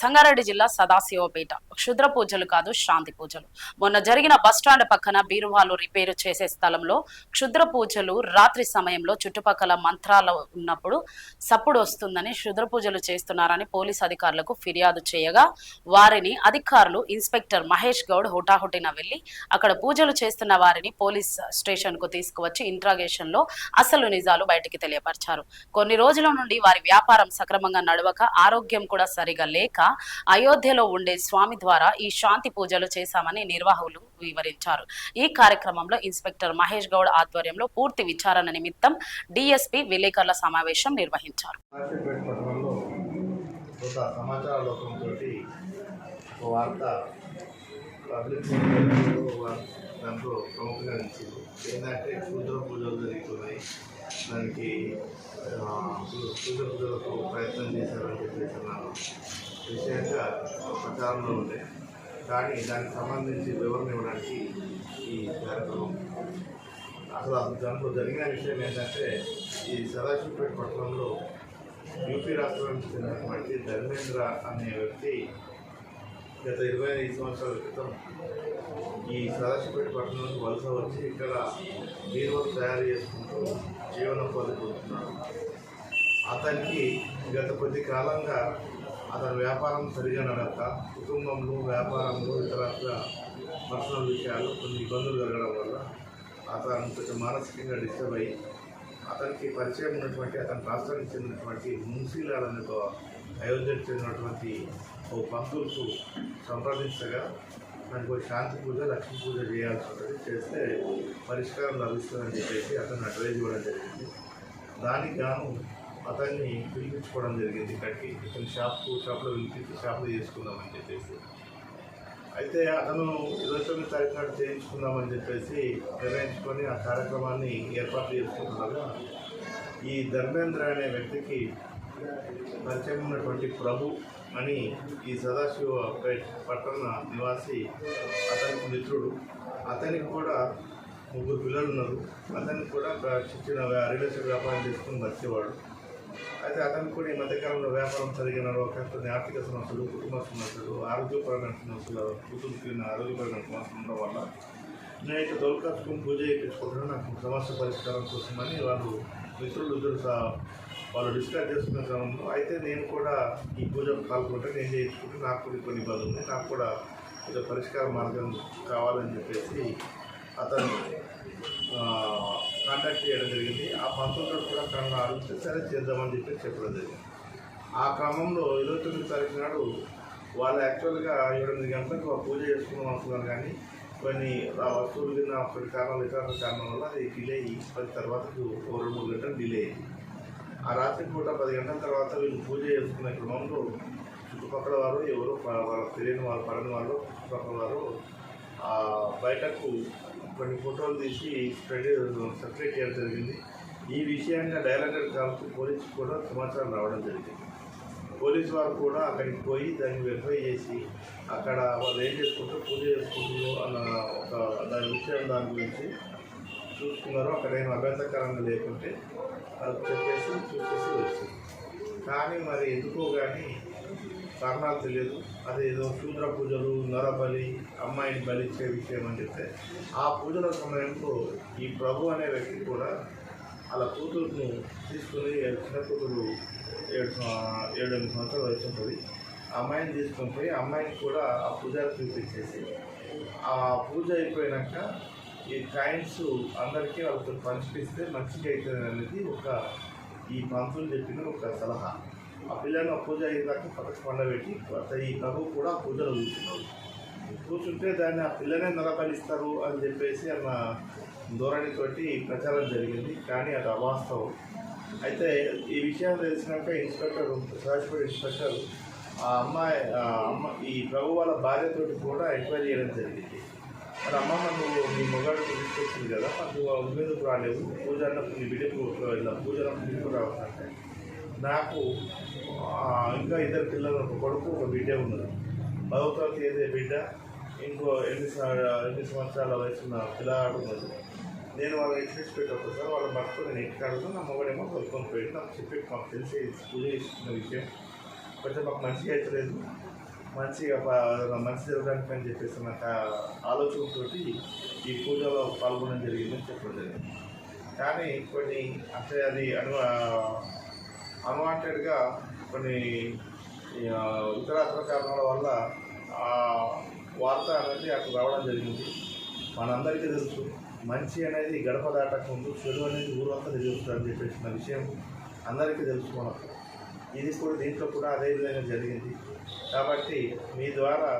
సంగారెడ్డి జిల్లా సదాశివపేట. క్షుద్ర పూజలు కాదు శాంతి పూజలు. మొన్న జరిగిన బస్టాండ్ పక్కన బీరువాలు రిపేరు చేసే స్థలంలో క్షుద్ర పూజలు రాత్రి సమయంలో చుట్టుపక్కల మంత్రాలు ఉన్నప్పుడు సప్పుడు వస్తుందని క్షుద్ర పూజలు చేస్తున్నారని పోలీస్ అధికారులకు ఫిర్యాదు చేయగా వారిని అధికారులు ఇన్స్పెక్టర్ మహేష్ గౌడ్ హుటాహుటిన వెళ్ళి అక్కడ పూజలు చేస్తున్న వారిని పోలీస్ స్టేషన్కు తీసుకువచ్చి ఇంట్రాగేషన్లో అసలు నిజాలు బయటికి తెలియపరిచారు. కొన్ని రోజుల నుండి వారి వ్యాపారం సక్రమంగా నడవక ఆరోగ్యం కూడా సరిగా లేక అయోధ్యలో ఉండే స్వామి ద్వారా ఈ శాంతి పూజలు చేశామని నిర్వాహకులు వివరించారు. ఈ కార్యక్రమంలో ఇన్స్పెక్టర్ మహేష్ గౌడ్ ఆధ్వర్యంలో పూర్తి విచారణ నిమిత్తం డిఎస్పి విలేకరుల సమావేశం నిర్వహించారు. దాంట్లో ప్రముఖంగా నిలిచింది ఏంటంటే క్షుద్ర పూజలు జరుగుతున్నాయి. దానికి ఆ, క్షుద్ర పూజలకు ప్రయత్నం చేశారని చెప్పేసి అన్నారు. విశేషంగా ప్రచారంలో ఉంది కానీ దానికి సంబంధించి వివరణ ఇవ్వడానికి ఈ కార్యక్రమం అసలు అసలు దాంట్లో జరిగిన విషయం ఏంటంటే ఈ సదాశివపేట పట్టణంలో యూపీ రాష్ట్రానికి చెందినటువంటి ధర్మేంద్ర అనే వ్యక్తి గత ఇరవై ఐదు సంవత్సరాల క్రితం ఈ సదాశివపేట పట్టణంలో వలస వచ్చి ఇక్కడ బీరువలు తయారు చేసుకుంటూ జీవనోపాధి పొందుతున్నారు అతనికి గత కొద్ది కాలంగా అతని వ్యాపారం సరిగా నడక కుటుంబంలో వ్యాపారంలో ఇతరత్ర పర్సనల్ విషయాలు కొన్ని ఇబ్బందులు జరగడం వల్ల అతను కొంచెం మానసికంగా డిస్టర్బ్ అయ్యి అతనికి పరిచయం ఉన్నటువంటి అతని రాష్ట్రానికి చెందినటువంటి మున్సీలాల్ అనే అయోధ్యకు చెందినటువంటి ఓ పంతులకు సంప్రదించగా దానికి శాంతి పూజ లక్ష్మీ పూజ చేయాల్సి ఉంటుంది చేస్తే పరిష్కారం లభిస్తుందని చెప్పేసి అతను అడ్వైజ్ ఇవ్వడం జరిగింది. దానికి గాను అతన్ని పిలిపించుకోవడం జరిగింది. ఇక్కడికి ఇతని షాప్కు షాప్లో పిలిపించి షాప్లో చేసుకుందామని చెప్పేసి. అయితే అతను ఇరవై తొమ్మిది తారీఖు నాడు చేయించుకుందామని చెప్పేసి నిర్ణయించుకొని ఆ కార్యక్రమాన్ని ఏర్పాటు చేసుకుంటుండగా ఈ ధర్మేంద్ర అనే వ్యక్తికి పరిచయం ఉన్నటువంటి ప్రభు అని ఈ సదాశివ పేట్ పట్టణ నివాసి అతనికి మిత్రుడు. అతనికి కూడా ముగ్గురు పిల్లలు ఉన్నారు అతనికి కూడా శిక్షణ చిన్న వ్యా- వ్యాపారం చేసుకుని బతికేవాడు. అయితే అతనికి కూడా ఈ మధ్యకాలంలో వ్యాపారం జరిగిన నడవక కొన్ని ఆర్థిక సమస్యలు కుటుంబ సమస్యలు ఆరోగ్యపరమైన సమస్యలు కూతురికి ఆరోగ్యపరమైన సమస్యలు ఉండడం వల్ల నేను దొరకత్వం పూజ చేయించుకుంటున్నాను నాకు సమస్య పరిష్కారం కోసమని వాళ్ళు మిత్రులు ఇద్దరు వాళ్ళు డిస్కస్ చేసుకున్న క్రమంలో అయితే నేను కూడా ఈ పూజకు పాల్గొంటే నేను చేయించుకుంటే నాకు కూడా కొన్ని ఇబ్బంది ఉంది. నాకు కూడా కొంచెం పరిష్కార మార్గం కావాలని చెప్పేసి అతను కాంటాక్ట్ చేయడం జరిగింది. ఆ పంతులతో కూడా కన్నా ఆలోచిస్తే సరే చేద్దామని చెప్పి చెప్పడం జరిగింది. ఆ క్రమంలో ఇరవై తొమ్మిది తారీఖు నాడు వాళ్ళు యాక్చువల్గా ఎనిమిది గంటలకు పూజ చేసుకుందాం అనుకున్నారు కానీ కొన్ని ఆ వస్తువులు కింద కొన్ని కారణాలు ఇతర కారణం వల్ల అది డిలే అయ్యి పది తర్వాత ఓ రెండు మూడు గంటలు డిలే అయింది ఆ రాత్రి పూట పది గంటల తర్వాత వీళ్ళు పూజ చేసుకునే క్రమంలో చుట్టుపక్కల వారు ఎవరో వాళ్ళకి తెలియని వాళ్ళు పడని వాళ్ళు చుట్టుపక్కల వారు బయటకు కొన్ని ఫోటోలు తీసి స్ప్రెడ్ సర్క్యులేట్ చేయడం జరిగింది. ఈ విషయంగా డైరెక్టర్ కావచ్చు పోలీసు కూడా సమాచారం రావడం జరిగింది. పోలీసు వారు కూడా అక్కడికి పోయి దాన్ని వెరిఫై చేసి అక్కడ వాళ్ళు ఏం చేసుకుంటారో పూజ చేసుకుంటున్నారు అన్న ఒక దాని విషయం దాని గురించి చూసుకున్నారు. అక్కడ ఏం అభ్యంతరకరంగా లేకుంటే అది చెప్పేసి చూసేసి వచ్చింది. కానీ మరి ఎందుకో కానీ కారణాలు తెలియదు. అదేదో శూద్ర పూజలు నరబలి అమ్మాయిని బలిచ్చే విషయం అని చెప్తే ఆ పూజల సమయంలో ఈ ప్రభు అనే వ్యక్తి కూడా వాళ్ళ కూతురును తీసుకుని చిన్న కూతురు ఏడు ఏడు ఎనిమిది సంవత్సరాలు వయసు ఉంటుంది. అమ్మాయిని తీసుకొని పోయి అమ్మాయిని కూడా ఆ పూజారి చూపించేసి ఆ పూజ అయిపోయినాక ఈ కాయిన్స్ అందరికీ వాళ్ళతో పంచిపిస్తే మంచిగా అవుతుంది అనేది ఒక ఈ పంతులు చెప్పిన ఒక సలహా. ఆ పిల్లని ఆ పూజ అయ్యేదాకా పక్కకు పండబెట్టి తర్వాత ఈ ప్రభు కూడా పూజలు కూర్చున్నారు కూర్చుంటే దాన్ని ఆ పిల్లనే నరబలిస్తారు అని చెప్పేసి అన్న ధోరణితోటి ప్రచారం జరిగింది. కానీ అది అవాస్తవం. అయితే ఈ విషయం తెలిసినాక ఇన్స్పెక్టర్ సదాశివపేట ఇన్స్పెక్టర్ ఆ అమ్మాయి ఆ అమ్మ ఈ ప్రభు వాళ్ళ భార్యతోటి కూడా ఎంక్వైరీ చేయడం జరిగింది. మరి అమ్మమ్మ నువ్వు నీ మొగాడు తీసుకొచ్చింది కదా నువ్వు ఉమ్మేందుకు రాలేవు. పూజ అన్నప్పుడు నీ బిడ్డకు ఇలా పూజ అన్నప్పుడు బిడ్డకు రావాలంటే. నాకు ఇంకా ఇద్దరు పిల్లలు ఒక కొడుకు ఒక బిడ్డ ఉన్నారు పదవ తరగతి ఏదే బిడ్డ ఇంకో ఎన్ని ఎన్ని సంవత్సరాల వయసున్న పిల్లగాడు ఉన్నారు నేను వాళ్ళ ఇంట్రెస్ట్ పెట్టప్పుడు సార్ వాళ్ళ భర్త నేను ఇంటికి నా మొగడేమో కొనుక్కొని పోయి నాకు చెప్పి మాకు తెలిసి పూజ చేసుకున్న విషయం. కొంచెం మాకు మంచిగా అవుతలేదు మంచిగా మంచి జరగడానికి అని చెప్పేసి నాకు ఆలోచనతో ఈ పూజలో పాల్గొనడం జరిగిందని చెప్పడం జరిగింది. కానీ కొన్ని అంటే అది అను అన్వాంటెడ్గా కొన్ని ఆ, కారణాల వల్ల ఆ వార్త అనేది అక్కడ రావడం జరిగింది. మనందరికీ తెలుసు మంచి అనేది గడప దాటక చెడు అనేది ఊరంతా తెలుస్తుంది అని చెప్పేసిన విషయం అందరికీ తెలుసు మనకు. ఇది కూడా దీంట్లో కూడా అదే విధంగా జరిగింది. కాబట్టి మీ ద్వారా